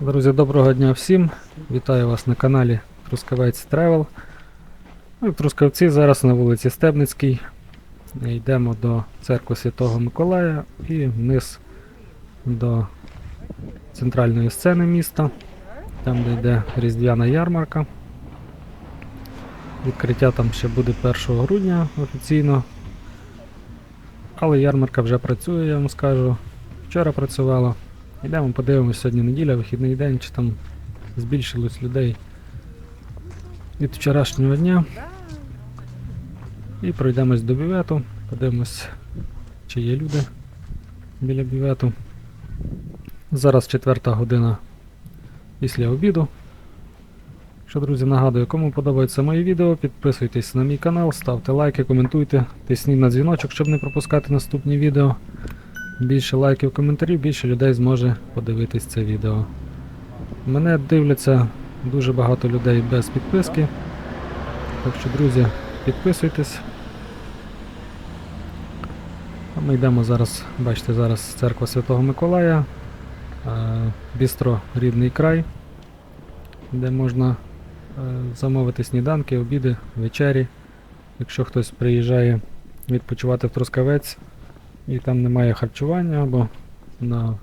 Друзі, доброго дня всім! Вітаю вас на каналі Трускавець Тревел. Ми в Трускавці зараз на вулиці Стебницькій. Йдемо до церкви Святого Миколая і вниз до центральної сцени міста, там де йде Різдвяна ярмарка. Відкриття там ще буде 1 грудня офіційно. Але ярмарка вже працює, я вам скажу. Вчора працювала. Йдемо подивимось сьогодні неділя, вихідний день, чи там збільшилось людей від вчорашнього дня. І пройдемось до бювету, подивимось, чи є люди біля бювету. Зараз четверта година після обіду. Що, друзі, нагадую, кому подобається моє відео, підписуйтесь на мій канал, ставте лайки, коментуйте, тисніть на дзвіночок, щоб не пропускати наступні відео. Більше лайків, коментарів, більше людей зможе подивитись це відео. Мене дивляться дуже багато людей без підписки. Так що, друзі, підписуйтесь. Ми йдемо зараз, бачите, зараз церква Святого Миколая, е, бістро Рідний край, де можна е, замовити сніданки, обіди, вечері. Якщо хтось приїжджає відпочивати в Трускавець, і там немає харчування або на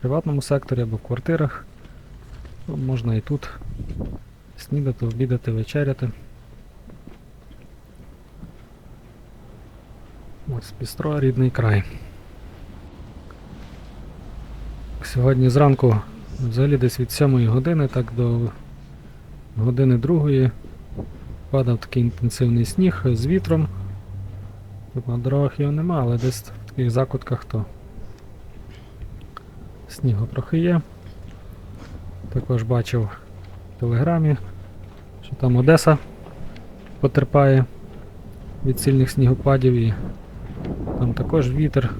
приватному секторі, або в квартирах. то Можна і тут снідати, обідати, вечеряти. Ось Пістро, рідний край. Сьогодні зранку, взагалі десь від 7 години, так до години другої падав такий інтенсивний сніг з вітром. Тут на дорогах його нема, але десь таких закутках то снігу трохи є. Також бачив в телеграмі, що там Одеса потерпає від сильних снігопадів і там також вітер.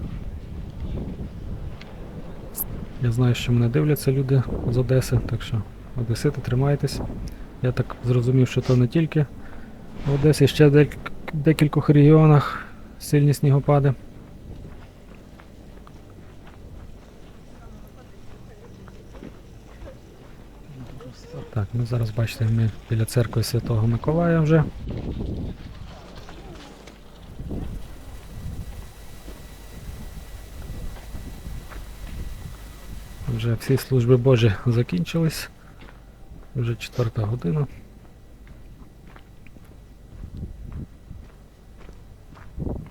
Я знаю, що мене дивляться люди з Одеси, так що Одесити, тримайтесь. Я так зрозумів, що то не тільки в Одесі, ще в декількох регіонах сильні снігопади. Так, ну зараз бачите, ми біля церкви Святого Миколая вже. Вже всі служби Божі закінчились. Вже четверта година.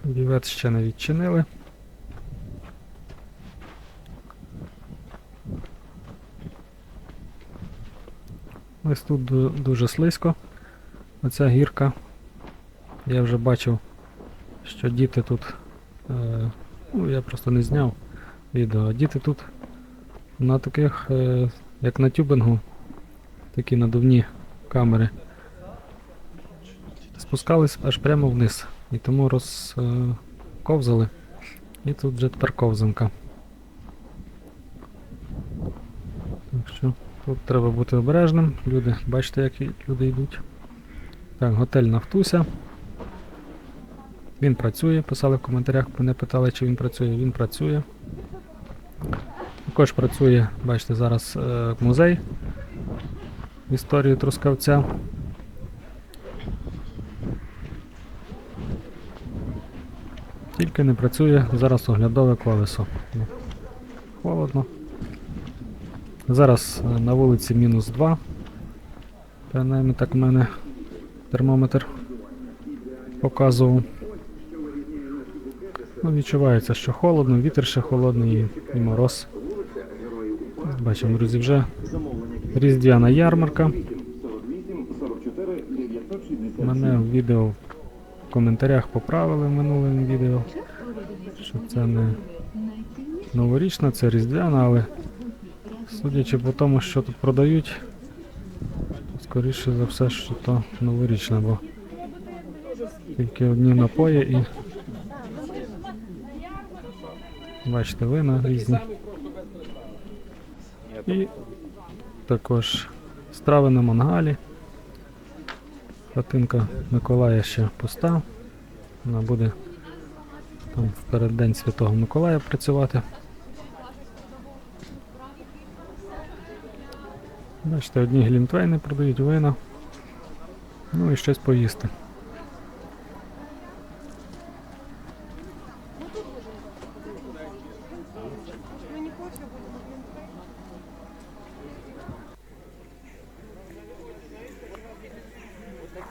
Бівет ще не відчинили. Ось тут дуже слизько. Оця гірка. Я вже бачив, що діти тут. Е, ну, я просто не зняв відео. Діти тут на таких, е, як на тюбингу, такі надувні камери. Спускались аж прямо вниз. І тому розковзали. І тут вже тепер ковзанка. Так що тут треба бути обережним. Люди, бачите, як люди йдуть. Так, готель Нафтуся. Він працює, писали в коментарях, мене питали, чи він працює. Він працює. Також працює, бачите, зараз е, музей історії Трускавця. Тільки не працює зараз оглядове колесо. Ну, Холодно. Зараз е, на вулиці мінус 2. Принаймні так в мене термометр показував. Ну, відчувається, що холодно, вітер ще холодний і, і мороз. Бачимо, друзі, вже різдвяна ярмарка. Мене в відео в коментарях поправили в минулому відео, що це не новорічна, це різдвяна, але судячи по тому, що тут продають, скоріше за все, що то новорічна, бо тільки одні напої і бачите, вина різні. І також страви на мангалі. Хатинка Миколая ще пуста. Вона буде там в переддень Святого Миколая працювати. Бачите, одні глінтвейни продають вина. Ну і щось поїсти.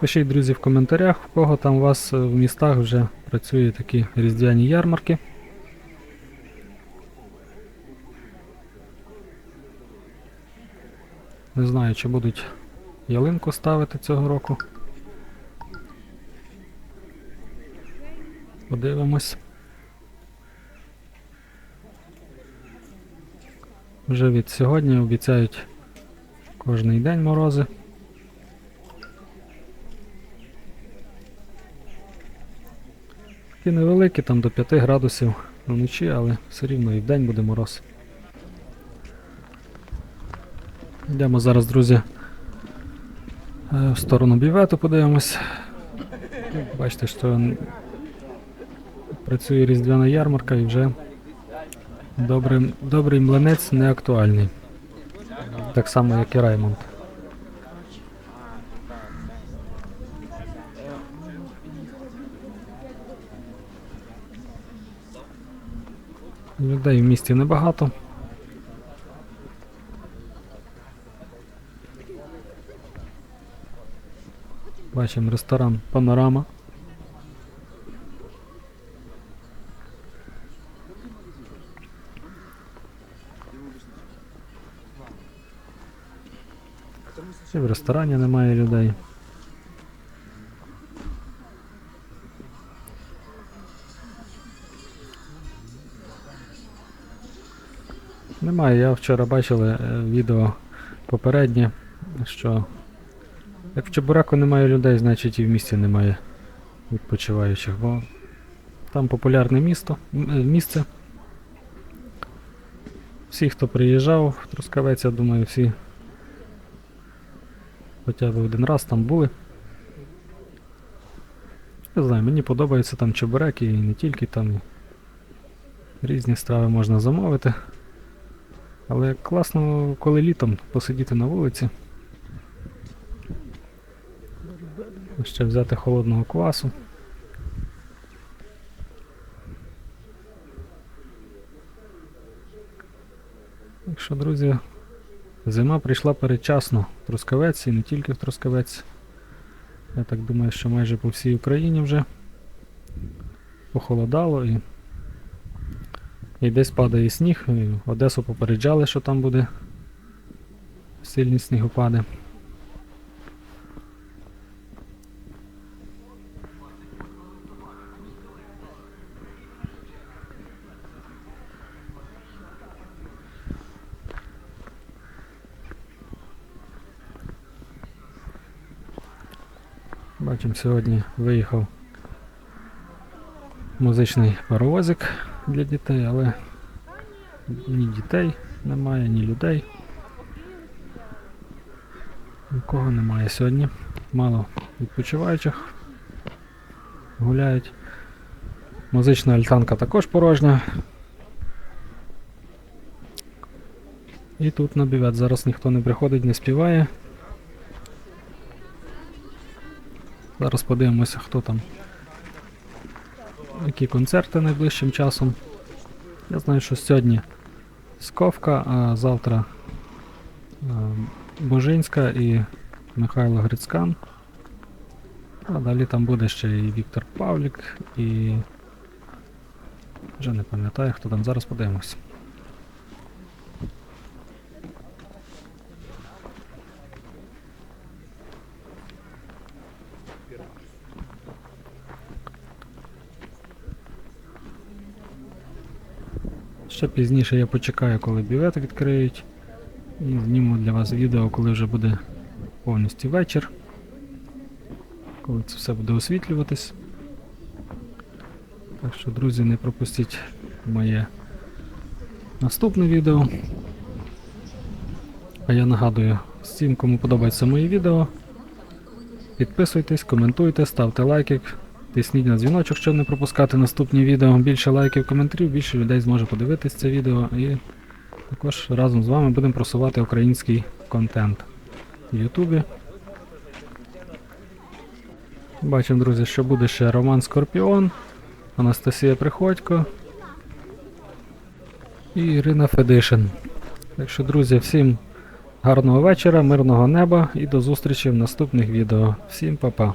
Пишіть, друзі, в коментарях, в кого там у вас е, в містах вже працюють такі різдвяні ярмарки. Не знаю, чи будуть ялинку ставити цього року. Подивимось. Вже від сьогодні обіцяють кожний день морози. Такі невеликі, там до 5 градусів вночі, але все рівно і вдень буде мороз. Йдемо зараз, друзі, е, в сторону бівету подивимось. Бачите, що працює різдвяна ярмарка і вже добрий, добрий млинець не актуальний. Так само, як і Раймонд. Людей в місті небагато. Бачимо ресторан Панорама. І в ресторані немає людей. Немає, я вчора бачили е, відео попереднє, що як в Чебураку немає людей, значить і в місті немає відпочиваючих, бо там популярне місто, е, місце. Всі, хто приїжджав в Трускавець, я думаю, всі хоча б один раз там були. Не знаю, мені подобаються там чебуреки і не тільки там. Різні страви можна замовити. Але класно, коли літом посидіти на вулиці. Ще взяти холодного квасу. Так що, друзі, зима прийшла передчасно в Трускавець і не тільки в Трускавець. Я так думаю, що майже по всій Україні вже похолодало і і десь падає сніг. І Одесу попереджали, що там буде сильні снігопади. Бачимо, сьогодні виїхав музичний паровозик для дітей, але ні дітей немає, ні людей. Нікого немає сьогодні. Мало відпочиваючих гуляють. Музична альтанка також порожня. І тут на бівет зараз ніхто не приходить, не співає. Зараз подивимося, хто там. Які концерти найближчим часом. Я знаю, що сьогодні Сковка, а завтра е, Божинська і Михайло Грицькан. А далі там буде ще і Віктор Павлік, і. Вже не пам'ятаю, хто там зараз подивимось. Ще пізніше я почекаю, коли бювет відкриють. І зніму для вас відео, коли вже буде повністю вечір. Коли це все буде освітлюватись. Так що, друзі, не пропустіть моє наступне відео. А я нагадую всім, кому подобається моє відео. Підписуйтесь, коментуйте, ставте лайки, тисніть на дзвіночок, щоб не пропускати наступні відео. Більше лайків, коментарів, більше людей зможе подивитись це відео і також разом з вами будемо просувати український контент в Ютубі. Бачимо, друзі, що буде ще Роман Скорпіон, Анастасія Приходько і Ірина Федишин. Так що, друзі, всім гарного вечора, мирного неба і до зустрічі в наступних відео. Всім па-па.